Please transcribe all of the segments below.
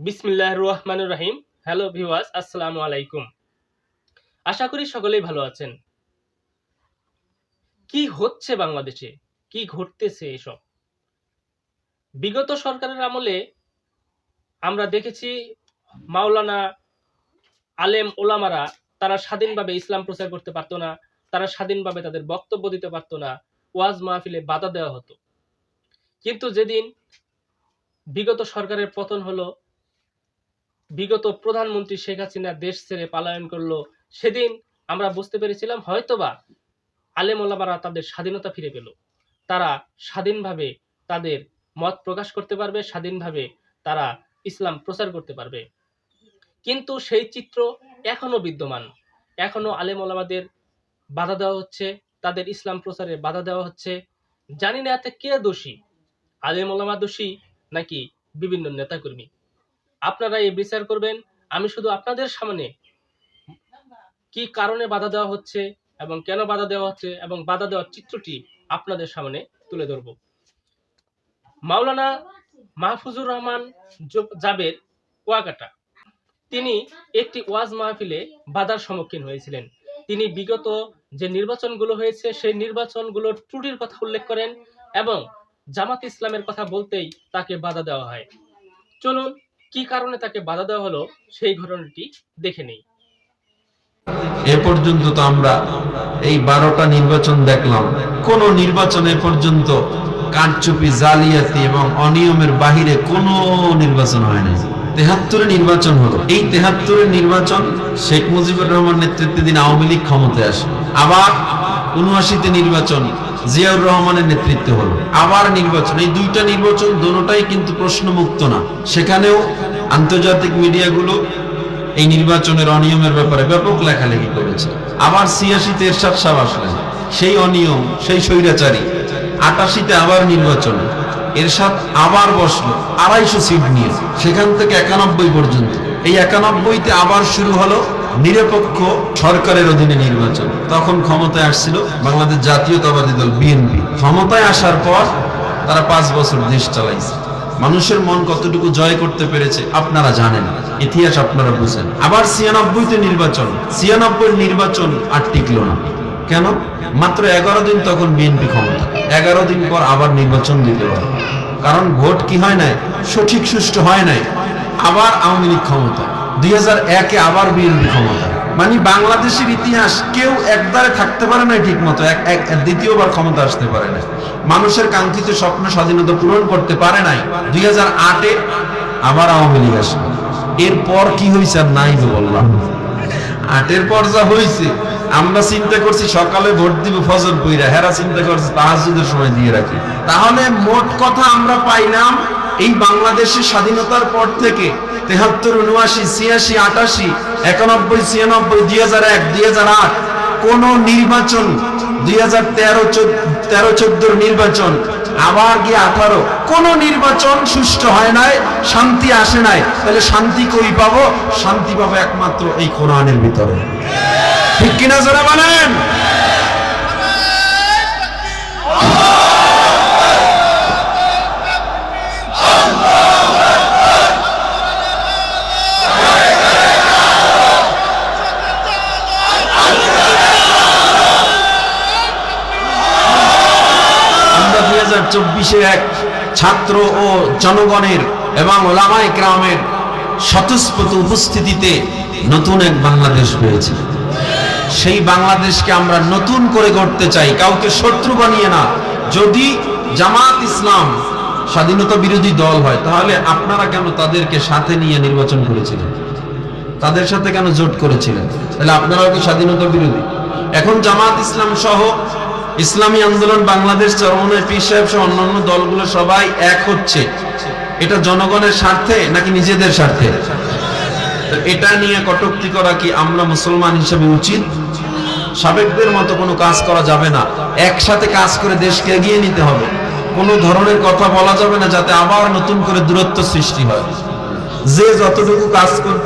বিসমিল্লাহ রহমান রাহিম হ্যালো ভিওয়াস আসসালামু আলাইকুম। আশা করি সকলেই ভালো আছেন। কি হচ্ছে বাংলাদেশে? কি ঘটতেছে এসব? বিগত সরকারের আমলে আমরা দেখেছি মাওলানা আলেম ওলামারা, তারা স্বাধীনভাবে ইসলাম প্রচার করতে পারতো না, তারা স্বাধীনভাবে তাদের বক্তব্য দিতে পারতো না, ওয়াজ মাহফিলে বাধা দেওয়া হতো। কিন্তু যেদিন বিগত সরকারের পতন হলো বিগত প্রধানমন্ত্রী শেখ হাসিনা দেশ ছেড়ে পালায়ন করল সেদিন আমরা বুঝতে পেরেছিলাম, হয়তোবা আলেম ওলামারা তাদের স্বাধীনতা ফিরে পেল। তারা স্বাধীনভাবে তাদের মত প্রকাশ করতে পারবে, স্বাধীনভাবে তারা ইসলাম প্রচার করতে পারবে। কিন্তু সেই চিত্র এখনও বিদ্যমান। এখনও আলেম ওলামাদের বাধা দেওয়া হচ্ছে, তাদের ইসলাম প্রচারে বাধা দেওয়া হচ্ছে। জানি না এতে কে দোষী আলেম ওলামা দোষী নাকি বিভিন্ন নেতাকর্মী। আপনারা এই বিচার করবেন, আমি শুধু আপনাদের সামনে কি কারণে বাধা দেওয়া হচ্ছে এবং কেন বাধা দেওয়া হচ্ছে এবং বাধা দেওয়ার চিত্রটি আপনাদের সামনে তুলে ধরব। মাওলানা মাহফুজুর রহমান জাবের কুয়াকাটা। তিনি একটি ওয়াজ মাহফিলে বাধার সম্মুখীন হয়েছিলেন। তিনি বিগত যে নির্বাচনগুলো হয়েছে, সেই নির্বাচনগুলোর ত্রুটির কথা উল্লেখ করেন এবং জামাত ইসলামের কথা বলতেই তাকে বাধা দেওয়া হয়। চলুন কি কারণে তাকে বাধা দেওয়া হলো সেই ঘটনাটি দেখে নেই। এ পর্যন্ত তো আমরা এই বারোটা নির্বাচন দেখলাম। কোন নির্বাচনে পর্যন্ত কারচুপি, জালিয়াতি এবং অনিয়মের বাহিরে কোনো নির্বাচন হয় নাই। তেহাত্তরে নির্বাচন হলো। এই তেহাত্তরের নির্বাচন শেখ মুজিবুর রহমান নেতৃত্বে দিন আওয়ামী লীগ ক্ষমতায় আসে। আবার উনআশিতে নির্বাচন জিয়াউর রহমানের নেতৃত্বে হলো। আবার নির্বাচন, এই দুইটা নির্বাচন দোনোটাই কিন্তু প্রশ্নমুক্ত না। সেখানেও আন্তর্জাতিক মিডিয়াগুলো এই নির্বাচনের অনিয়মের ব্যাপারে ব্যাপক লেখালেখি করেছে। আবার ছিয়াশিতে এরশাদ সাহ আসলেন। সেই অনিয়ম, সেই স্বৈরাচারী, আটাশিতে আবার নির্বাচন। এরশাদ আবার বসল, আড়াইশো সিট নিয়ে, সেখান থেকে একানব্বই পর্যন্ত। এই একানব্বইতে আবার শুরু হলো নিরপেক্ষ সরকারের অধীনে নির্বাচন। তখন ক্ষমতায় আসছিল বাংলাদেশ জাতীয়তাবাদী দল, বিএনপি। ক্ষমতায় আসার পর তারা পাঁচ বছর দেশ চালাইছে। মানুষের মন কতটুকু জয় করতে পেরেছে আপনারা জানেন। ইতিহাস আপনারা বুঝেন। আবার ছিয়ানব্বইতে নির্বাচন। ছিয়ানব্বই নির্বাচন আর টিকলো না। কেন? মাত্র এগারো দিন তখন বিএনপি ক্ষমতা। এগারো দিন পর আবার নির্বাচন দিতে হয় কারণ ভোট কি হয় নাই? সঠিক, সুষ্ঠু হয় নাই। আবার আওয়ামী লীগ ক্ষমতা দুই হাজার একে আবার বিএনপি ক্ষমতা। মানে বাংলাদেশের ইতিহাস কেউ একবারে থাকতে পারে না এক এক দ্বিতীয়বার ক্ষমতা আসতে পারে না মানুষের কাঙ্ক্ষিত স্বপ্ন স্বাধীনতা পূরণ করতে পারে নাই, দুই হাজার আটে আবার আওয়ামী লীগ আসবে। এরপর কি হয়েছে আর নাই তো বললাম। আটের পর যা হয়েছে আমরা চিন্তা করছি সকালে ভোট দিব, ফজর কইরা হেরা চিন্তা করছে তাহাজুদের সময় দিয়ে রাখি। তাহলে মোট কথা আমরা পাইলাম এই বাংলাদেশের স্বাধীনতার পর থেকে তেহাত্তর, উনআশি, ছিয়াশি, আটাশি, একানব্বই, ছিয়ানব্বই, দুই হাজার এক, দুই হাজার আট, কোন নির্বাচন, দুই হাজার তেরো তেরো, চোদ্দোর নির্বাচন, আবার গিয়ে আঠারো, কোন নির্বাচন সুষ্ঠু হয় নাই, শান্তি আসে নাই, তাহলে শান্তি কই পাবো? শান্তি পাবো একমাত্র এই কোরআনের ভিতরে। ঠিক কিনা যারা বলেন আমরা দুই হাজার চব্বিশের এক ছাত্র ও জনগণের এবং ওলামাই গ্রামের স্বতঃস্ফূর্ত উপস্থিতিতে নতুন এক বাংলাদেশ পেয়েছি সেই বাংলাদেশকে আমরা নতুন করে গড়তে চাই, কাউকে শত্রু বানিয়ে না। যদি জামাত ইসলাম স্বাধীনতা বিরোধী দল হয়, তাহলে আপনারা কেন তাদেরকে সাথে নিয়ে নির্বাচন করেছিলেন? তাদের সাথে কেন জোট করেছিলেন? তাহলে আপনারাও কি স্বাধীনতা বিরোধী? এখন জামাত ইসলাম সহ ইসলামী আন্দোলন বাংলাদেশ চরমনের পীর সাহেব সহ অন্যান্য দলগুলো সবাই এক হচ্ছে। এটা জনগণের স্বার্থে নাকি নিজেদের স্বার্থে? এটা নিয়ে কটূক্তি করা কি আমরা মুসলমান হিসেবে উচিত? সাবেকদের মতো কোনো কাজ করা যাবে না। একসাথে কাজ করে দেশকে এগিয়ে নিতে হবে। কোনো ধরনের কথা বলা যাবে না যাতে আবার নতুন করে দূরত্ব সৃষ্টি হয়। যে যতটুকু কাজ কর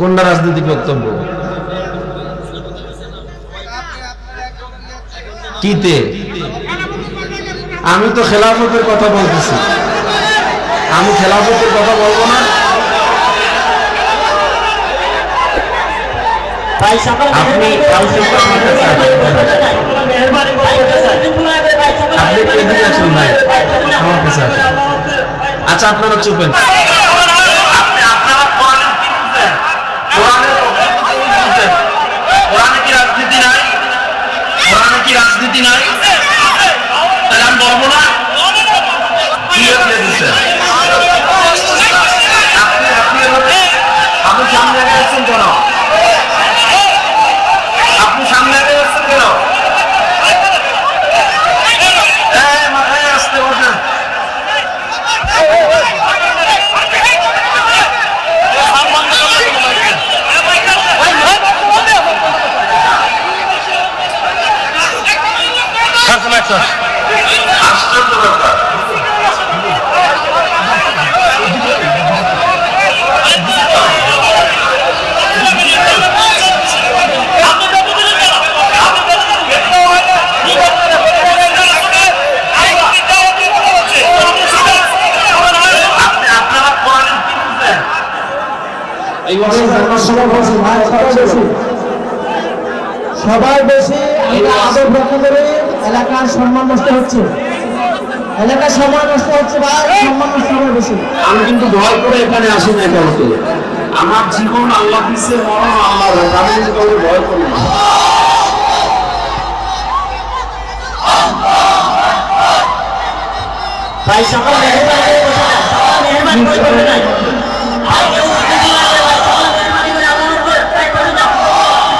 কোনটা রাজনৈতিক বক্তব্য? কিতে? আমি তো খেলাফতের কথা বলতেছি। আমি খেলাফতের কথা বলব না। আপনি আচ্ছা আপনারা চুপেন। এই বছর সবাই বেশি ভাই সবাই বেশি। সবাই বেশি আমরা আদর রক্ষা করে এলাকার সম্মান নষ্ট হচ্ছে। এলাকার সম্মান নষ্ট হচ্ছে ভাই সম্মান নষ্ট হবে বেশি। আমি কিন্তু ভয় করে এখানে আসি না কাউকে। আমার জীবন আল্লাহ দিচ্ছে মরণ আল্লাহ আমি কিন্তু ভয় করি না। ভাই সকল মেহরবানি করে।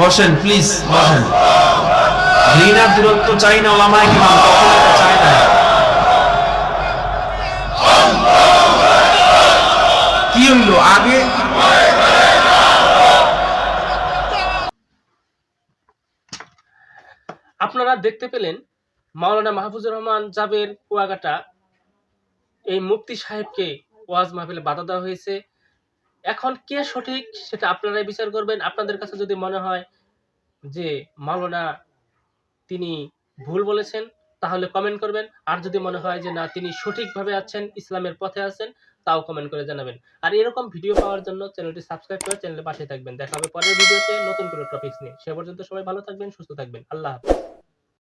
বসেন প্লিজ বসেন। ঘৃণার দূরত্ব চাই না, ওলামায় কিরাম কি হইল, আগে? আপনারা দেখতে পেলেন মাওলানা মাহফুজুর রহমান জাবের কুয়াকাটা। এই মুফতি সাহেবকে ওয়াজ মাহফিলে বাধা দেওয়া হয়েছে। এখন কে সঠিক সেটা আপনারাই বিচার করবেন। আপনাদের কাছে যদি মনে হয় যে মাওলানা তিনি ভুল বলেছেন, তাহলে কমেন্ট করবেন। আর যদি মনে হয় যে না, তিনি সঠিকভাবে আছেন, ইসলামের পথে আছেন, তাও কমেন্ট করে জানাবেন। আর এরকম ভিডিও পাওয়ার জন্য চ্যানেলটি সাবস্ক্রাইব করে চ্যানেলের পাশে থাকবেন। দেখা হবে পরের ভিডিওতে নতুন কোনো টপিকস নিয়ে। সে পর্যন্ত সবাই ভালো থাকবেন, সুস্থ থাকবেন। আল্লাহ হাফেজ।